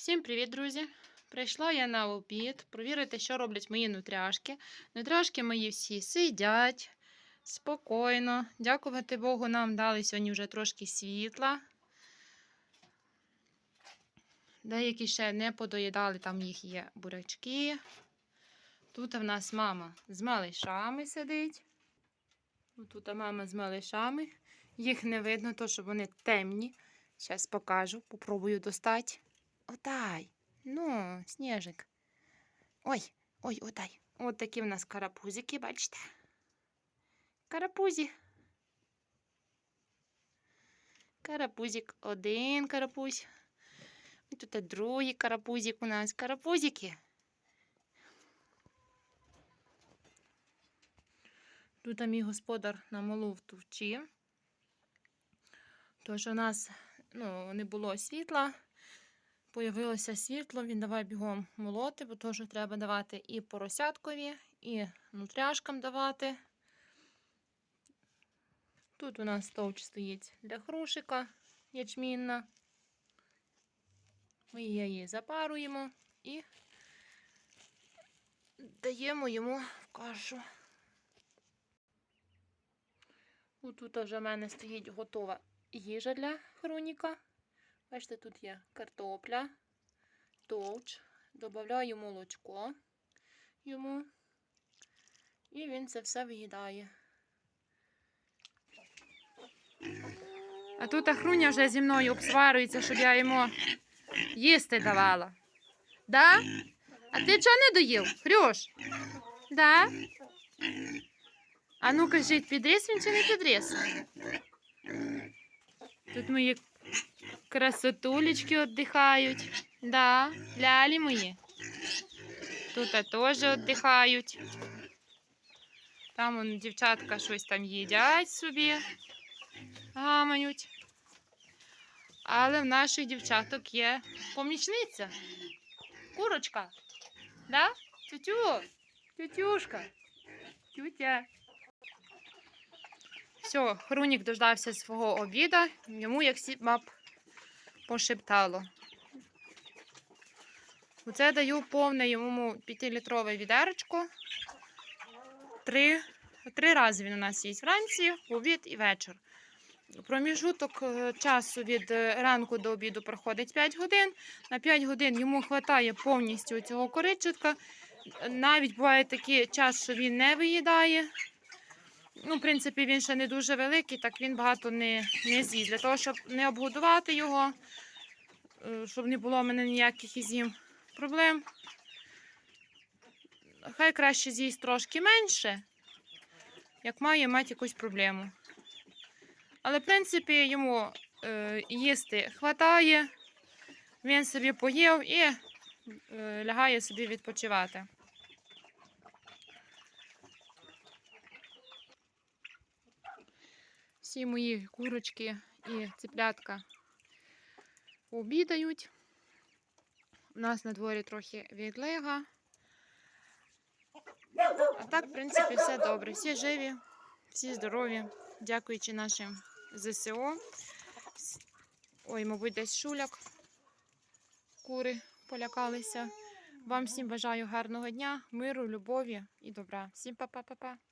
Всім привіт, друзі! Прийшла я на обід провірити, що роблять мої нутряшки. Нутряшки мої всі сидять спокійно. Дякувати Богу, нам дали сьогодні вже трошки світла. Деякі ще не подоїдали, там їх є бурячки. Тут в нас мама з малишами сидить. Тут мама з малишами. Їх не видно, то що вони темні. Зараз покажу, попробую достати. Отай. Ну, сніжик. Ой, ой, отай. От такі в нас карапузики, бачите? Карапузі. Карапузик, один карапузь. Тут другий карапузик у нас. Карапузики. Тут мій господар намолов товчі. Тож у нас ну, не було світла. Появилося світло, він давай бігом молоти, бо теж треба давати і поросяткові, і нутряшкам давати. Тут у нас стовч стоїть для хрушика ячмінна. Ми її запаруємо і даємо йому кашу. Тут вже в мене стоїть готова їжа для хроніка. Бачите, тут є картопля, товч, додаю молочко йому, і він це все виїдає. А тут Хруня вже зі мною обсварюється, щоб я йому їсти давала. Да? А ти чого не доїв? Хрюш? Да? А ну кажіть, підріс він чи не підріс? Тут мої красотулечки віддихають. Да, лялі мої. Тут теж віддихають. Там вон, дівчатка щось там їдять собі, гаманють. Але в наших дівчаток є помічниця. Курочка. Да? Тютю, тютюшка, тютя. Все, Хрунік дождався свого обіда, йому як сімап пошептало. Оце даю повне йому 5-літрове відеречко. Три, три рази він у нас їсть вранці, обід і вечір. Проміжуток е, часу від е, ранку до обіду проходить 5 годин. На 5 годин йому вистачає повністю цього коричатка. Навіть буває такий час, що він не виїдає. Ну, в принципі, він ще не дуже великий, так він багато не, не з'їсть. Для того, щоб не обгодувати його, е, щоб не було в мене ніяких із ним проблем. Хай краще з'їсть трошки менше, як має мати якусь проблему. Але, в принципі, йому е, їсти хватає, він собі поїв і е, лягає собі відпочивати. Всі мої курочки і циплятка обідають. У нас на дворі трохи відлига. А так, в принципі, все добре. Всі живі, всі здорові, дякуючи нашим ЗСО. Ой, мабуть, десь шуляк. Кури полякалися. Вам всім бажаю гарного дня, миру, любові і добра. Всім па-па-па-па.